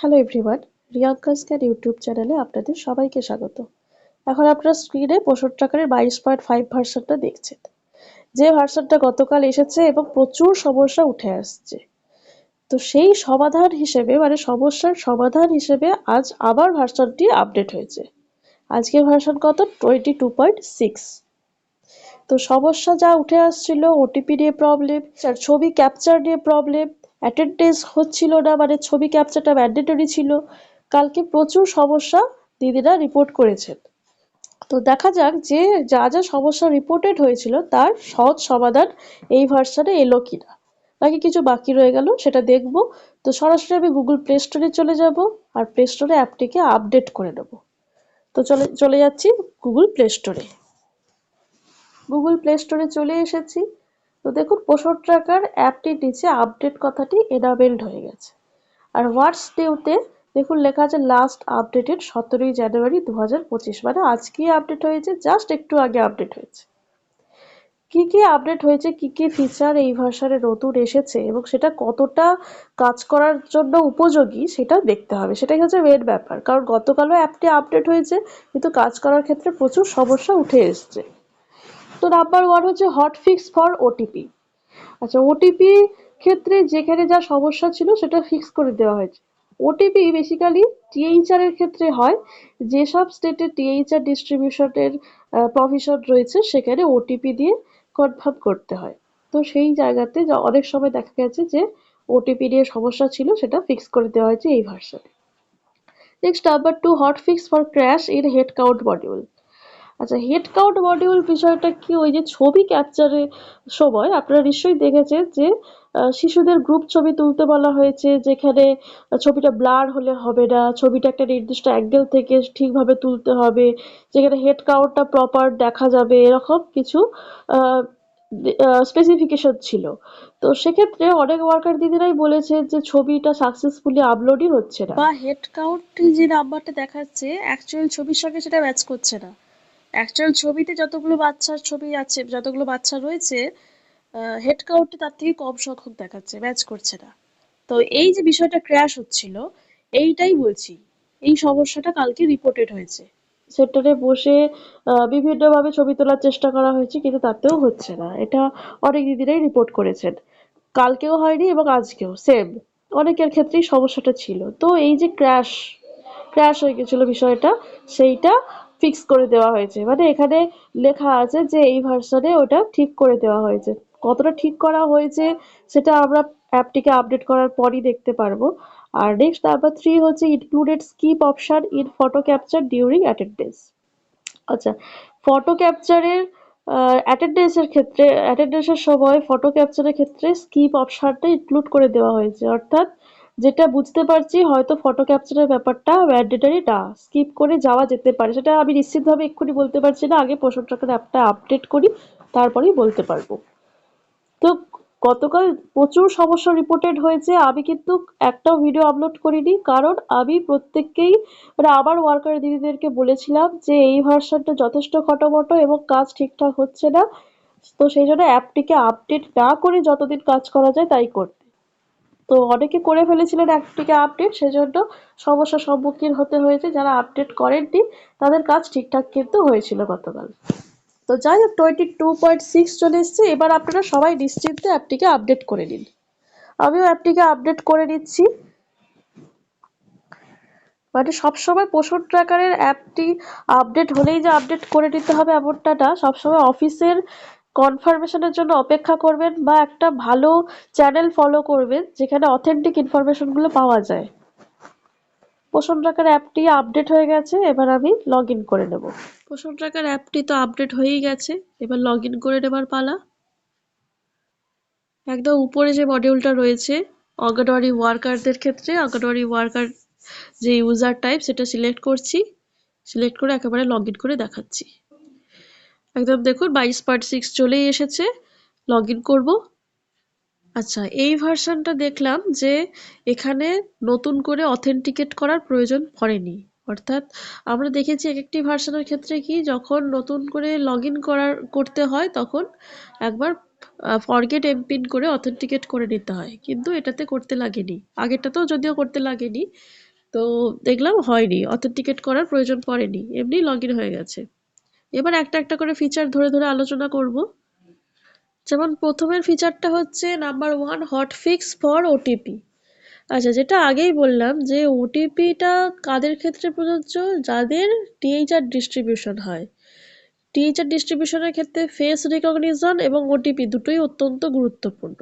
Hello everyone Riyanka's care YouTube চ্যানেলে আপনাদের সবাইকে স্বাগত। এখন আপনারা স্ক্রিনে পোষণ ট্রাকারের বাইশ পয়েন্ট ফাইভ ভার্সনটা দেখছেন। যে ভার্সনটা গতকাল এসেছে এবং প্রচুর সমস্যা উঠে আসছে। তো সেই সমাধান হিসেবে মানে সমস্যার সমাধান হিসেবে আজ আবার ভার্সনটি আপডেট হয়েছে। আজকের ভার্সন কত? টোয়েন্টি টু পয়েন্ট সিক্স তো সমস্যা যা উঠে আসছিল ওটিপি নিয়ে প্রবলেম ছবি ক্যাপচার নিয়ে প্রবলেম অ্যাটেন্ডেন্স হচ্ছিল না মানে ছবি ক্যাপচারটা ম্যান্ডেটরি ছিল। কালকে প্রচুর সমস্যা দিদিরা রিপোর্ট করেছেন। তো দেখা যাক যে যা যা সমস্যা রিপোর্টেড হয়েছিল, তার সহজ সমাধান এই ভার্সানে এলো কিনা। নাকি কিছু বাকি রয়ে গেল, সেটা দেখব। তো সরাসরি আমি গুগল প্লে স্টোরে চলে যাব, আর প্লে স্টোরে অ্যাপটিকে আপডেট করে নেব। তো চলে চলে যাচ্ছি গুগল প্লে স্টোরে গুগল প্লে স্টোরে চলে এসেছি। তো দেখুন পোষণ ট্র্যাকার অ্যাপটির নিচে আপডেট কথাটি এনাবেলড হয়ে গেছে। আর হোয়াটস নিউতে দেখুন, লেখা আছে লাস্ট আপডেটেড সতেরোই জানুয়ারি দু হাজার পঁচিশ মানে আজকেই আপডেট হয়েছে জাস্ট একটু আগে আপডেট হয়েছে। কি কি আপডেট হয়েছে, কি কি ফিচার এই ভাষারে নতুন এসেছে, এবং সেটা কতটা কাজ করার জন্য উপযোগী সেটা দেখতে হবে। সেটাই হচ্ছে মেন ব্যাপার, কারণ গতকালও অ্যাপটি আপডেট হয়েছে, কিন্তু কাজ করার ক্ষেত্রে প্রচুর সমস্যা উঠে এসছে। তো নাম্বার ওয়ান হচ্ছে হট ফিক্স ফর ওটিপি আচ্ছা ওটিপি ক্ষেত্রে যেখানে যা সমস্যা ছিল সেটা ফিক্স করে দেওয়া হয়েছে। ওটিপি বেসিক্যালি টিএইচআর এর ক্ষেত্রে হয়, যেসব স্টেটে টিএইচআর ডিস্ট্রিবিউশনের প্রভিশন রয়েছে সেখানে ওটিপি দিয়ে কনফার্ম করতে হয়। তো সেই জায়গাতে অনেক সময় দেখা গেছে যে ওটিপি নিয়ে সমস্যা ছিল সেটা ফিক্স করে দেওয়া হয়েছে এই ভার্সনে next number two hot fix for crash in head count module আচ্ছা হেড কাউন্ট মডিউল বিষয়টা কি? ওই যে ছবি ক্যাপচারের সময় আপনারা নিশ্চয়ই দেখেছেন যে শিশুদের গ্রুপ ছবি তুলতে বলা হয়েছে যেখানে ছবিটা ব্লার হলে হবে না, ছবিটা একটা নির্দিষ্ট অ্যাঙ্গেল থেকে ঠিকভাবে তুলতে হবে, যেখানে হেড কাউন্টটা প্রপার দেখা যাবে, এরকম কিছু স্পেসিফিকেশন ছিল। তো সেক্ষেত্রে অনেক ওয়ার্কার দিদিরাই বলেছে যে, ছবিটা সাকসেসফুলি আপলোডই হচ্ছে না। বা হেড কাউন্ট যে নাম্বারটা দেখাচ্ছে অ্যাকচুয়াল ছবির সঙ্গে সেটা ম্যাচ করছে না। অ্যাকচুয়াল ছবিতে যতগুলো বাচ্চার ছবি আছে, যতগুলো বাচ্চা রয়েছে হেড কাউন্টে তার থেকে কম সংখ্যক দেখাচ্ছে ম্যাচ করছে না। তো এই যে বিষয়টা ক্র্যাশ হচ্ছিল, এইটাই বলছি, এই সমস্যাটা কালকে রিপোর্টেড হয়েছে। সেক্টরে বসে বিভিন্নভাবে ছবি তোলার চেষ্টা করা হয়েছে, কিন্তু তাতেও হচ্ছে না। এটা অনেক দিদিরাই রিপোর্ট করেছেন। কালকেও হয়নি এবং আজকেও সেম অনেকের ক্ষেত্রেই সমস্যাটা ছিল। তো এই যে ক্র্যাশ ক্র্যাশ হয়ে গেছিল বিষয়টা, সেইটা ফিক্স করে দেওয়া হয়েছে। মানে এখানে লেখা আছে যে এই ভার্সনে ওটা ঠিক করে দেওয়া হয়েছে। কতটা ঠিক করা হয়েছে সেটা আমরা অ্যাপটিকে আপডেট করার পরই দেখতে পারব। আর নেক্সট নাম্বার থ্রি হচ্ছে included skip option in photo capture during attendance আচ্ছা ফটো ক্যাপচারের অ্যাটেন্ডেন্সের ক্ষেত্রে অ্যাটেন্ডেন্সের সময় ফটো ক্যাপচারের ক্ষেত্রে স্কিপ অপশনটা ইনক্লুড করে দেওয়া হয়েছে। অর্থাৎ যেটা বুঝতে পারছি, হয়তো ফটো ক্যাপচারের ব্যাপারটা ম্যান্ডেটারি স্কিপ করে যাওয়া যেতে পারে। সেটা আমি নিশ্চিতভাবে এক্ষুনি বলতে পারছি না। আগে পোষণ ট্রাকার অ্যাপটা আপডেট করি, তারপরেই বলতে পারব। তো গতকাল প্রচুর সমস্যা রিপোর্টেড হয়েছে। আমি কিন্তু একটাও ভিডিও আপলোড করিনি। কারণ আমি প্রত্যেককেই মানে আমার ওয়ার্কার দিদিদেরকে বলেছিলাম যে, এই ভার্সনটা যথেষ্ট খটোমটো এবং কাজ ঠিকঠাক হচ্ছে না। তো সেই জন্য অ্যাপটিকে আপডেট না করে যতদিন কাজ করা যায় তাই করতে। তো অনেকে করে ফেলেছিলেন অ্যাপটিকে আপডেট সেজন্য সমস্যার সম্মুখীন হতে হয়েছে। যারা আপডেট করেননি, তাদের কাজ ঠিকঠাক কিন্তু হয়েছিল গতকাল। তো যাই হোক টোয়েন্টি টু পয়েন্ট সিক্স চলে এসছে। এবার আপনারা সবাই নিশ্চিন্তে অ্যাপটিকে আপডেট করে নিন। আমিও অ্যাপটিকে আপডেট করে নিচ্ছি। মানে সবসময় পোষণ ট্র্যাকারের অ্যাপটি আপডেট হলেই যে আপডেট করে নিতে হবে এমনটা না। সবসময় অফিসের কনফার্মেশনের জন্য অপেক্ষা করবেন বা একটা ভালো চ্যানেল ফলো করবেন যেখানে অথেন্টিক ইনফরমেশনগুলো পাওয়া যায়। পোষণ ট্রাকার অ্যাপটি আপডেট হয়ে গেছে, এবার আমি লগ ইন করে নেব। পোষণ ট্রাকার অ্যাপটি তো আপডেট হয়েই গেছে, এবার লগ ইন করে নেবার পালা। একদম উপরে যে মডিউলটা রয়েছে অঙ্গনওয়াড়ি ওয়ার্কারদের ক্ষেত্রে অঙ্গনওয়াড়ি ওয়ার্কার যে ইউজার টাইপ সেটা সিলেক্ট করছি। সিলেক্ট করে একেবারে লগ ইন করে দেখাচ্ছি। একদম দেখুন, বাইশ পয়েন্ট সিক্স চলেই এসেছে। লগ ইন করব। আচ্ছা এই ভার্সানটা দেখলাম যে এখানে নতুন করে অথেন্টিকেট করার প্রয়োজন পড়েনি। অর্থাৎ আমরা দেখেছি এক একটি ভার্সানের ক্ষেত্রে কি, যখন নতুন করে লগ ইন করার, করতে হয়, তখন একবার ফরগেট এমপিন করে অথেন্টিকেট করে নিতে হয়। কিন্তু এটাতে করতে লাগেনি। আগেরটাতেও যদিও করতে লাগেনি, তো দেখলাম হয়নি। অথেন্টিকেট করার প্রয়োজন পড়েনি। এমনি লগ ইন হয়ে গেছে। এবার একটা একটা করে ফিচার ধরে ধরে আলোচনা করব। যেমন প্রথমের ফিচারটা হচ্ছে number one hot fix for OTP আচ্ছা যেটা আগেই বললাম যে ওটিপিটা কাদের ক্ষেত্রে প্রযোজ্য? যাদের টিএইচআর ডিস্ট্রিবিউশন হয়। টিএইচআর ডিস্ট্রিবিউশনের ক্ষেত্রে ফেস রিকগনিশন এবং ওটিপি দুটোই অত্যন্ত গুরুত্বপূর্ণ।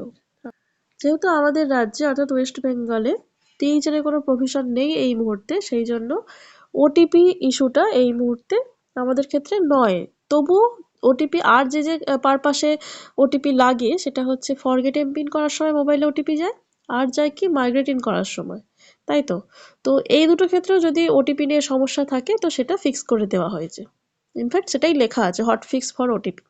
যেহেতু আমাদের রাজ্যে, অর্থাৎ ওয়েস্ট বেঙ্গলে টিএইচআর এর কোনো প্রভিশন নেই এই মুহূর্তে, সেই জন্য ওটিপি ইস্যুটা এই মুহূর্তে আমাদের ক্ষেত্রে নয়। তবুও ওটিপি আর যে যে পারপাসে ওটিপি লাগে সেটা হচ্ছে ফরগেট এমপিন করার সময় মোবাইলে ওটিপি যায়, আর যায় কি মাইগ্রেট ইন করার সময়। তাই তো? তো এই দুটো ক্ষেত্রেও যদি ওটিপি নিয়ে সমস্যা থাকে, তো সেটা ফিক্স করে দেওয়া হয়েছে। ইনফ্যাক্ট সেটাই লেখা আছে হট ফিক্স ফর ওটিপি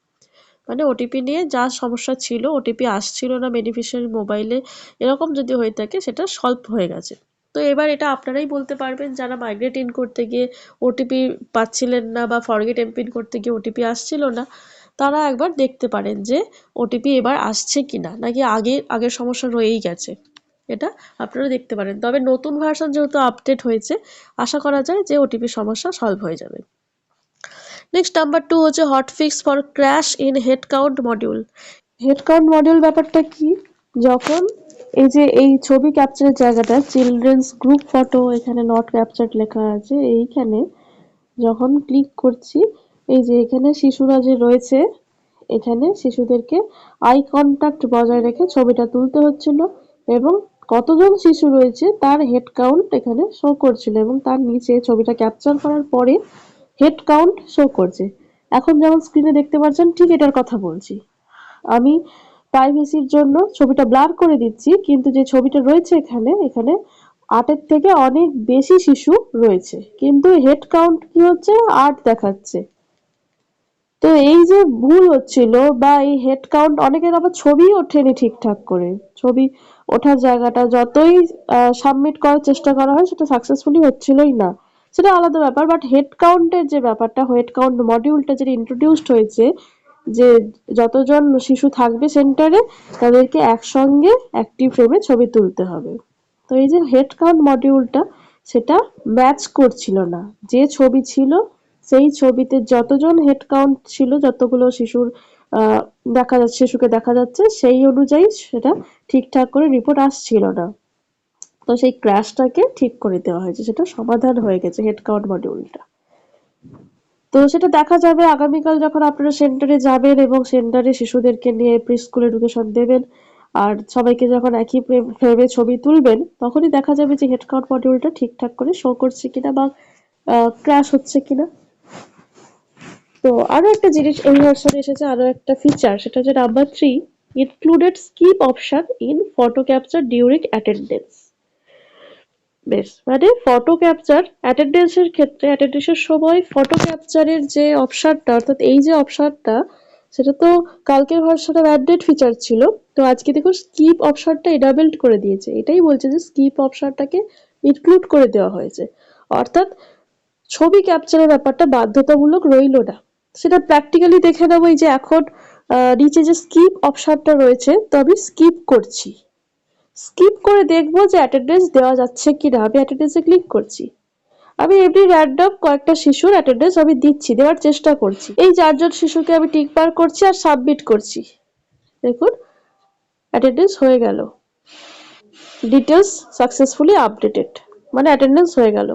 মানে ওটিপি নিয়ে যা সমস্যা ছিল ওটিপি আসছিল না বেনিফিশিয়ারি মোবাইলে এরকম যদি হয়ে থাকে, সেটা সলভ হয়ে গেছে। তো এবার এটা আপনারাই বলতে পারবেন যারা মাইগ্রেট ইন করতে গিয়ে ওটিপি পাচ্ছিলেন না বা ফরগেট এমপিন করতে গিয়ে ওটিপি আসছিল না, তারা একবার দেখতে পারেন যে ওটিপি এবার আসছে কি না নাকি আগে, আগের সমস্যা রয়েই গেছে। এটা আপনারা দেখতে পারেন। তবে নতুন ভার্সন যেহেতু আপডেট হয়েছে, আশা করা যায় যে ওটিপি সমস্যা সলভ হয়ে যাবে। নেক্সট নাম্বার টু হচ্ছে hot fix for crash in head count module head count module ব্যাপারটা কি? যখন এই যে এই ছবি ক্যাপচারের জায়গাটা চিলড্রেন্স গ্রুপ ফটো এখানে নট ক্যাপচার্ড লেখা আছে, এইখানে যখন ক্লিক করছি, এই যে এখানে শিশুরা যে রয়েছে, এখানে শিশুদেরকে আই কন্টাক্ট বজায় রেখে ছবিটা তুলতে হচ্ছিল এবং কতজন শিশু রয়েছে, তার হেড কাউন্ট এখানে শো করছিল এবং তার নিচে ছবিটা ক্যাপচার করার পরে হেড কাউন্ট শো করছে। এখন যেমন স্ক্রিনে দেখতে পাচ্ছেন, ঠিক এটার কথা বলছি। আমি প্রাইভেসির জন্য ছবিটা ব্লার করে দিচ্ছি, কিন্তু যে ছবিটা রয়েছে এখানে এখানে আটের থেকে অনেক বেশি শিশু রয়েছে। কিন্তু হেড কাউন্ট কি হচ্ছে? আট দেখাচ্ছে। তো এই যে ভুল হচ্ছিল বা এই হেড কাউন্ট অনেকের আবার ছবি ওঠেনি ঠিকঠাক করে। ছবি ওঠার জায়গাটা যতই সাবমিট করার চেষ্টা করা হয়, সেটা সাকসেসফুলি হচ্ছিলই না। সেটা আলাদা ব্যাপার বাট হেড কাউন্টের যে ব্যাপারটা হেড কাউন্ট মডিউলটা যেটা ইন্ট্রোডিউসড হয়েছে যে যতজন শিশু থাকবে সেন্টারে, তাদেরকে একসঙ্গে একটি ফ্রেমে ছবি তুলতে হবে। তো এই যে হেড কাউন্ট মডিউলটা, সেটা ম্যাচ করছিল না। যে ছবি ছিল, সেই ছবিতে যতজন হেড কাউন্ট ছিল, যতগুলো শিশুর দেখা যাচ্ছে, শিশুকে দেখা যাচ্ছে, সেই অনুযায়ী সেটা ঠিকঠাক করে রিপোর্ট আসছিল না। তো সেই ক্র্যাশটাকে ঠিক করে দেওয়া হয়েছে, সেটা সমাধান হয়ে গেছে হেড কাউন্ট মডিউলটা। তো সেটা দেখা যাবে। আগামীকাল যখন আপনারা সেন্টারে যাবেন এবং সেন্টারে শিশুদেরকে নিয়ে প্রি স্কুল এডুকেশন দেবেন আর সবাইকে যখন একই ফ্রেমে ছবি তুলবেন, তখনই দেখা যাবে যে হেড কাউন্ট মডিউলটা ঠিকঠাক করে শো করছে কিনা বা ক্র্যাশ হচ্ছে কিনা। তো আরও একটা জিনিস এই ভার্সনে এসেছে, আরও একটা ফিচার সেটা হচ্ছে number three included skip option in photo capture during attendance বেশ। মানে ফটো ক্যাপচার অ্যাটেন্ডেন্সের ক্ষেত্রে অ্যাটেন্ডেন্সের সময় ফটো ক্যাপচারের যে অপশনটা অর্থাৎ এই যে অপশনটা সেটা তো কালকের ভার্সনে ম্যান্ডেট ফিচার ছিল। তো আজকে দেখুন স্কিপ অপশনটা এনাবেলড করে দিয়েছে। এটাই বলছে যে স্কিপ অপশনটাকে ইনক্লুড করে দেওয়া হয়েছে। অর্থাৎ ছবি ক্যাপচারের ব্যাপারটা বাধ্যতামূলক রইল না। সেটা প্র্যাকটিক্যালি দেখে নেব এই যে এখন নিচে যে স্কিপ অপশনটা রয়েছে, তো আমি স্কিপ করছি। স্কিপ করে দেখব যে অ্যাটেন্ডেন্স দেওয়া যাচ্ছে কি না আমি অ্যাটেন্ডেন্সে ক্লিক করছি। আমি এমনি র্যান্ডম কয়েকটা শিশুর অ্যাটেন্ডেন্স আমি দিচ্ছি, দেওয়ার চেষ্টা করছি। এই চারজন শিশুকে আমি টিক পার করছি আর সাবমিট করছি। দেখুন অ্যাটেন্ডেন্স হয়ে গেল। ডিটেলস সাকসেসফুলি আপডেটেড মানে অ্যাটেন্ডেন্স হয়ে গেল।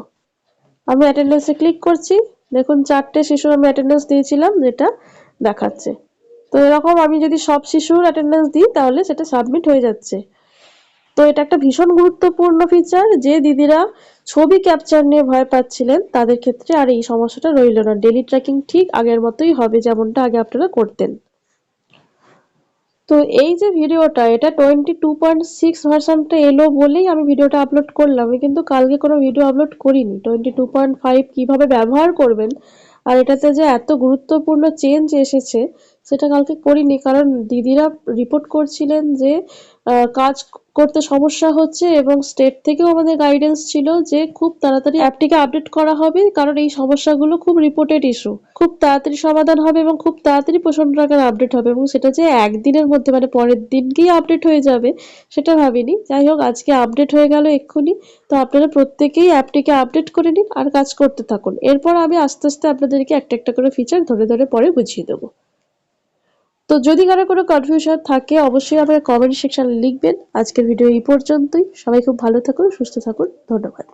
আমি অ্যাটেন্ডেন্সে ক্লিক করছি। দেখুন, চারটে শিশুর আমি অ্যাটেন্ডেন্স দিয়েছিলাম, যেটা দেখাচ্ছে। তো এরকম আমি যদি সব শিশুর অ্যাটেন্ডেন্স দিই, তাহলে সেটা সাবমিট হয়ে যাচ্ছে। তো এটা একটা ভীষণ গুরুত্বপূর্ণ ফিচার যে দিদিরা ছবি ক্যাপচার নিয়ে ভয় পাচ্ছিলেন, তাদের ক্ষেত্রে আর এই সমস্যাটা রইল না। ডেলি ট্র্যাকিং ঠিক আগের মতোই হবে যেমনটা আগে আপনারা করতেন। তো এই যে ভিডিওটা, এটা টোয়েন্টি টু পয়েন্ট সিক্স ভার্সানটা এলো বলেই আমি ভিডিওটা আপলোড করলাম। আমি কিন্তু কালকে কোনো ভিডিও আপলোড করিনি। টোয়েন্টি টু পয়েন্ট ফাইভ কীভাবে ব্যবহার করবেন আর এটাতে যে এত গুরুত্বপূর্ণ চেঞ্জ এসেছে সেটা কালকে করিনি, কারণ দিদিরা রিপোর্ট করছিলেন যে কাজ করতে সমস্যা হচ্ছে এবং স্টেট থেকেও আমাদের গাইডেন্স ছিল যে খুব তাড়াতাড়ি অ্যাপটিকে আপডেট করা হবে, কারণ এই সমস্যাগুলো খুব রিপোর্টেড ইস্যু খুব তাড়াতাড়ি সমাধান হবে এবং খুব তাড়াতাড়ি প্রচণ্ড টাকার আপডেট হবে এবং সেটা যে একদিনের মধ্যে মানে পরের দিনকেই আপডেট হয়ে যাবে, সেটা ভাবিনি। যাই হোক, আজকে আপডেট হয়ে গেল এক্ষুনি, তো আপনারা প্রত্যেকেই অ্যাপটিকে আপডেট করে নিন আর কাজ করতে থাকুন। এরপর আমি আস্তে আস্তে আপনাদেরকে একটা একটা করে ফিচার ধরে ধরে পরে বুঝিয়ে দেবো। তো যদি কারও কোনো কনফিউশন থাকে, অবশ্যই আমাকে কমেন্ট সেকশনে লিখবেন। আজকের ভিডিও এই পর্যন্তই। সবাই খুব ভালো থাকুন, সুস্থ থাকুন। ধন্যবাদ।